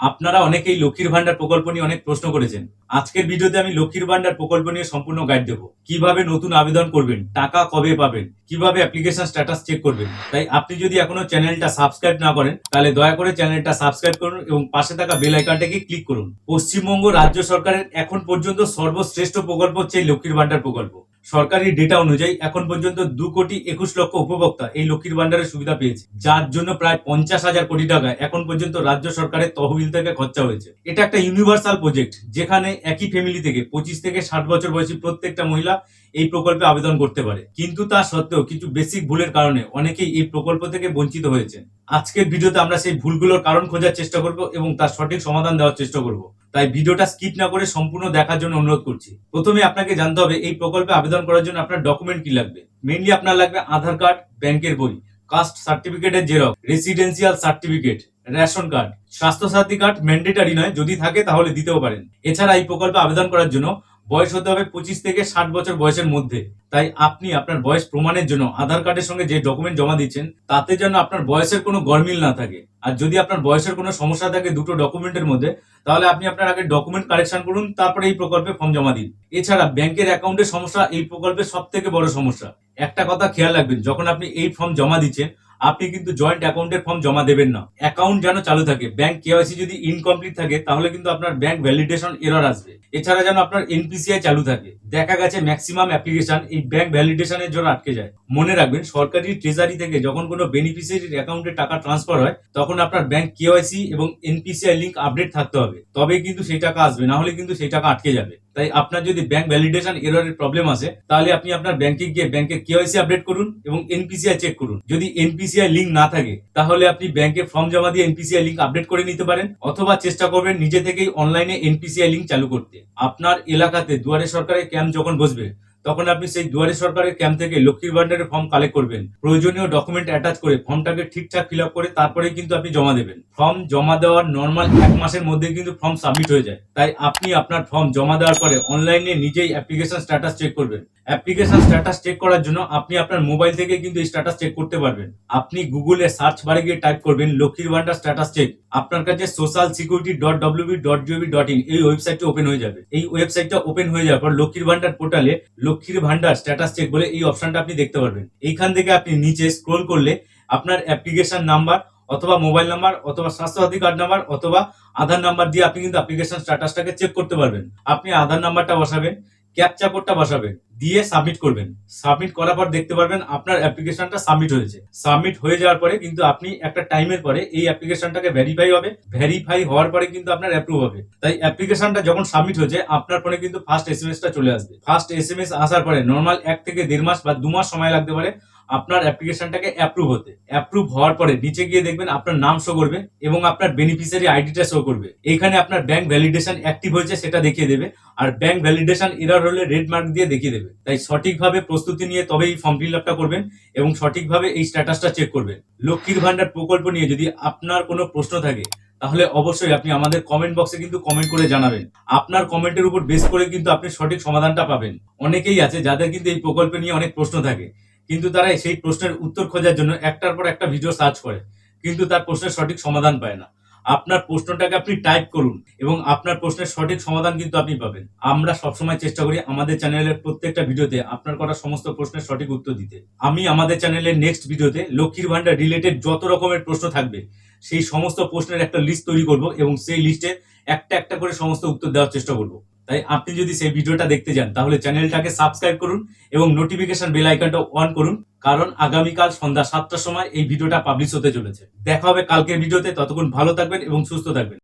আপনারা অনেকেই লক্ষ্মীর ভান্ডার প্রকল্প নিয়ে অনেক প্রশ্ন করেছেন। আজকের ভিডিওতে আমি লক্ষ্মীর ভান্ডার প্রকল্প নিয়ে সম্পূর্ণ গাইড দেবো। কীভাবে নতুন আবেদন করবেন, টাকা কবে পাবেন, কীভাবে অ্যাপ্লিকেশন স্ট্যাটাস চেক করবেন। তাই আপনি যদি এখনও চ্যানেলটা সাবস্ক্রাইব না করেন, তাহলে দয়া করে চ্যানেলটা সাবস্ক্রাইব করুন এবং পাশে থাকা বেল আইকনটাকে ক্লিক করুন। পশ্চিমবঙ্গ রাজ্য সরকারের এখন পর্যন্ত সর্বশ্রেষ্ঠ প্রকল্প হচ্ছে লক্ষ্মীর ভান্ডার প্রকল্প। সরকারি ডেটা অনুযায়ী এখন পর্যন্ত দু কোটি একুশ লক্ষ উপভোক্তা এই লক্ষ্মীর ভান্ডারের সুবিধা পেয়েছে, যার জন্য প্রায় পঞ্চাশ হাজার কোটি টাকা এখন পর্যন্ত রাজ্য সরকারের তহবিল থেকে খরচা হয়েছে। এটা একটা ইউনিভার্সাল প্রজেক্ট যেখানে একই ফ্যামিলি থেকে পঁচিশ থেকে ষাট বছর বয়সী প্রত্যেকটা মহিলা এই প্রকল্পে আবেদন করতে পারে। কিন্তু তা সত্ত্বেও কিছু বেসিক ভুলের কারণে অনেকেই এই প্রকল্প থেকে বঞ্চিত হয়েছে আজকের ভিডিওতে আমরা সেই ভুলগুলোর কারণ খোঁজার চেষ্টা করব এবং তার সঠিক সমাধান দেওয়ার চেষ্টা করব। তাই ভিডিওটা স্কিপ না করে সম্পূর্ণ দেখার জন্য অনুরোধ করছি। প্রথমে আপনাকে জানতে হবে, এই প্রকল্পে আবেদন করার জন্য আপনার ডকুমেন্ট কি লাগবে? মেইনলি আপনার লাগবে আধার কার্ড, ব্যাংকের বই কাস্ট সার্টিফিকেটের xerox residential certificate ration card Swasthya Sathi card mandatory নয়, যদি থাকে তাহলে দিতেও পারেন। এছাড়া এই প্রকল্পে আবেদন করার জন্য বয়স হতে হবে পঁচিশ থেকে ষাট বছর বয়সের মধ্যে। তাই আপনি আপনার বয়স প্রমাণের জন্য আধার কার্ডের সঙ্গে যে ডকুমেন্ট জমা দিচ্ছেন, তাতে যেন আপনার বয়সের কোনো গরমিল না থাকে। আর যদি আপনার বয়সের কোনো সমস্যা থাকে দুটো ডকুমেন্টের মধ্যে, তাহলে আপনি আপনার আগে ডকুমেন্ট কারেকশন করুন, তারপরে এই প্রকল্পে ফর্ম জমা দিন। এছাড়া ব্যাংকের অ্যাকাউন্টের সমস্যা এই প্রকল্পের সব থেকে বড় সমস্যা। একটা কথা খেয়াল রাখবেন, যখন আপনি এই ফর্ম জমা দিচ্ছেন আপনি কিন্তু জয়েন্ট অ্যাকাউন্টের ফর্ম জমা দেবেন না। অ্যাকাউন্ট যেন চালু থাকে ব্যাংক কেওয়াইসি যদি ইনকমপ্লিট থাকে, তাহলে কিন্তু আপনার ব্যাংক ভ্যালিডেশন এরর আসবে। এছাড়া যেন আপনার এনপিসিআই চালু থাকে। দেখা গেছে ম্যাক্সিমাম অ্যাপ্লিকেশন এই ব্যাংক ভ্যালিডেশনের জন্য আটকে যায়। মনে রাখবেন, সরকারি ট্রেজারি থেকে যখন কোনো বেনিফিসিয়ারির অ্যাকাউন্টে টাকা ট্রান্সফার হয়, তখন আপনার ব্যাংক কেওয়াইসি এবং এনপিসিআই লিঙ্ক আপডেট থাকতে হবে। তবে কিন্তু সেই টাকা আসবে, না হলে কিন্তু সেই টাকা আটকে যাবে। তাই আপনার যদি ব্যাংক ভ্যালিডেশন এররের প্রবলেম আসে, তাহলে আপনি আপনার ব্যাংকে গিয়ে ব্যাংকের কেওয়াইসি আপডেট করুন এবং এনপিসিআই চেক করুন। যদি এনপিসিআই লিঙ্ক না থাকে, তাহলে আপনি ব্যাংকে ফর্ম জমা দিয়ে এনপিসিআই লিঙ্ক আপডেট করে নিতে পারেন, অথবা চেষ্টা করবেন নিজে থেকেই অনলাইনে এনপিসিআই লিঙ্ক চালু করতে। আপনার এলাকাতে দুয়ারে সরকারের ক্যাম্প যখন বসবে তখন আপনি সেই দুয়ারে সরকারের ক্যাম্প থেকে লক্ষ্মীর ভান্ডারের ফর্ম কালেক্ট করবেন। প্রয়োজনীয় ডকুমেন্ট অ্যাটাচ করে ফর্মটাকে ঠিকঠাক ফিল করে তারপরে কিন্তু আপনি জমা দেবেন। ফর্ম জমা দেওয়ার নর্মাল এক মাসের মধ্যে কিন্তু ফর্ম সাবমিট হয়ে যায়। তাই আপনি আপনার ফর্ম জমা দেওয়ার পরে অনলাইনে নিজেই অ্যাপ্লিকেশন স্ট্যাটাস চেক করবেন। অ্যাপ্লিকেশন স্ট্যাটাস চেক করার জন্য আপনি আপনার মোবাইল থেকে কিন্তু এই স্ট্যাটাস চেক করতে পারবেন। আপনি গুগলে সার্চ বারে গিয়ে টাইপ করবেন লক্ষ্মীর ভান্ডার স্ট্যাটাস চেক আপনার কাছে social security dot WB dot GOV dot in এই ওয়েবসাইটটি ওপেন হয়ে যাবে। এই ওয়েবসাইটটা ওপেন হয়ে যাওয়ার পর লক্ষ্মীর ভান্ডার পোর্টালে লক্ষ্মীর ভান্ডার স্ট্যাটাস চেক বলে এই অপশনটা আপনি দেখতে পারবেন। এইখান থেকে আপনি নিচে স্ক্রোল করলে আপনার অ্যাপ্লিকেশন নাম্বার অথবা মোবাইল নাম্বার অথবা স্বাস্থ্যসাথী কার্ড নাম্বার অথবা আধার নাম্বার দিয়ে আপনি কিন্তু অ্যাপ্লিকেশন স্ট্যাটাসটাকে চেক করতে পারবেন। আপনি আধার নাম্বারটা বসাবেন ক্যাপচা কোডটা বসাবেন দিয়ে সাবমিট করবেন। সাবমিট করার পর দেখতে পারবেন আপনার অ্যাপ্লিকেশনটা সাবমিট হয়েছে। সাবমিট হয়ে যাওয়ার পরে কিন্তু আপনি একটা টাইমের পরে এই অ্যাপ্লিকেশনটাকে ভেরিফাই হবে। ভেরিফাই হওয়ার পরে কিন্তু আপনার অ্যাপ্রুভ হবে। তাই অ্যাপ্লিকেশনটা যখন সাবমিট হয়েছে, আপনার ফোনে কিন্তু ফার্স্ট এস এসএমএসটা চলে আসবে। ফার্স্ট এস আসার পরে নর্মাল এক থেকে দেড় মাস বা দু মাস সময় লাগতে পারে। আপনার অ্যাপ্লিকেশনটাকে অ্যাপ্রুভ হতে। অ্যাপ্রুভ হওয়ার পরে নিচে গিয়ে দেখবেন আপনার নাম শো করবে এবং আপনার বেনিফিশিয়ারি আইডিটা শো করবে। এখানে আপনার ব্যাংক ভ্যালিডেশন অ্যাক্টিভ হয়েছে সেটা দেখিয়ে দেবে আর ব্যাংক ভ্যালিডেশন এরর হলে রেড মার্ক দিয়ে দেখিয়ে দেবে। তাই সঠিকভাবে প্রস্তুতি নিয়ে তবে এই ফর্ম ফিল আপটা করবেন এবং সঠিকভাবে এই স্ট্যাটাসটা চেক করবেন। লক্ষ্মীর ভান্ডার প্রকল্প নিয়ে যদি আপনার কোনো প্রশ্ন থাকে, তাহলে অবশ্যই আপনি আমাদের কমেন্ট বক্সে কিন্তু কমেন্ট করে জানাবেন। আপনার কমেন্টের উপর বেস করে কিন্তু আপনি সঠিক সমাধানটা পাবেন। অনেকেই আছে যাদের কিন্তু এই প্রকল্প নিয়ে অনেক প্রশ্ন থাকে। কিন্তু তারা সেই প্রশ্নের উত্তর খোঁজার জন্য একটার পর একটা ভিডিও সার্চ করে, কিন্তু তার প্রশ্নের সঠিক সমাধান পায় না। আপনার প্রশ্নটাকে আপনি টাইপ করুন এবং আপনার প্রশ্নের সঠিক সমাধান কিন্তু আপনি পাবেন। আমরা সবসময় চেষ্টা করি আমাদের চ্যানেলের প্রত্যেকটা ভিডিওতে আপনার করা সমস্ত প্রশ্নের সঠিক উত্তর দিতে। আমি আমাদের চ্যানেলের নেক্সট ভিডিওতে লক্ষ্মীর ভান্ডার রিলেটেড যত রকমের প্রশ্ন থাকবে, সেই সমস্ত প্রশ্নের একটা লিস্ট তৈরি করব এবং সেই লিস্টে একটা একটা করে সমস্ত উত্তর দেওয়ার চেষ্টা করব। তাই আপনি যদি সেই ভিডিওটা দেখতে যান, তাহলে চ্যানেলটাকে সাবস্ক্রাইব করুন এবং নোটিফিকেশন বেল আইকনটা অন করুন, কারণ আগামীকাল সন্ধ্যা সাতটার সময় এই ভিডিওটা পাবলিশ হতে চলেছে। দেখা হবে কালকের ভিডিওতে, ততক্ষণ ভালো থাকবেন এবং সুস্থ থাকবেন।